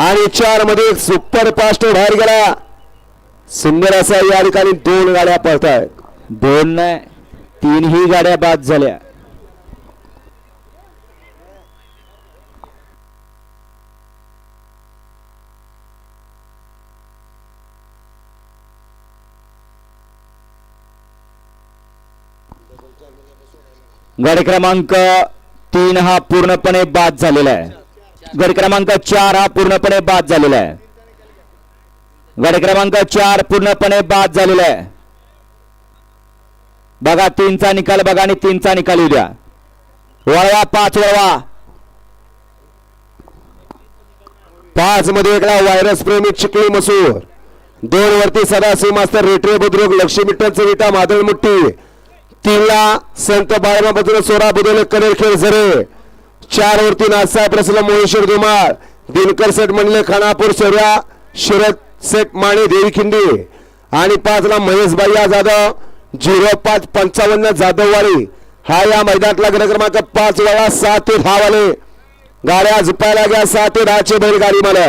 आणि चारमध्ये super fast बाहेर गेला. सुंदर असा या ठिकाणी दोन गाड्या पळत दोन नाही तीनही गाड्या बाद झाल्या. गाडी क्रमांक तीन हा पूर्णपणे बाद झालेला आहे. गड क्रमांक चार हा पूर्णपणे बाद झालेला आहे. गड क्रमांक चार पूर्णपणे बाद झालेला आहे. बघा तीनचा निकाल बघा आणि तीनचा निकाल येऊ द्या. वळवा पाच वळवा. पाच मध्ये एकला व्हायरस प्रेमी चिकली मसूर. दोन वरती सदाशिव मास्तर रेटरे बुद्रुक लक्ष्मी विठ्ठल चविता मादळ मुट्टी तीनला संत बाळमा बदल सोरा बुदोले कनेर खेळ झरे. चार वरती नाथसाहेब प्रसन्न मोहेश्वर धुमाळ दिनकर सेठ म्हणले खानापूर शर्या शरद सेठ माने देवी आणि पाचला महेश भैया जाधव झिरो पाच पंचावन्न जाधववाडी हा या मैदानातला गट क्रमांक पाच वेळा सात ते दहा वाले गाड्या झुपायला घ्या सात ते दहाचे बैलगाडी मला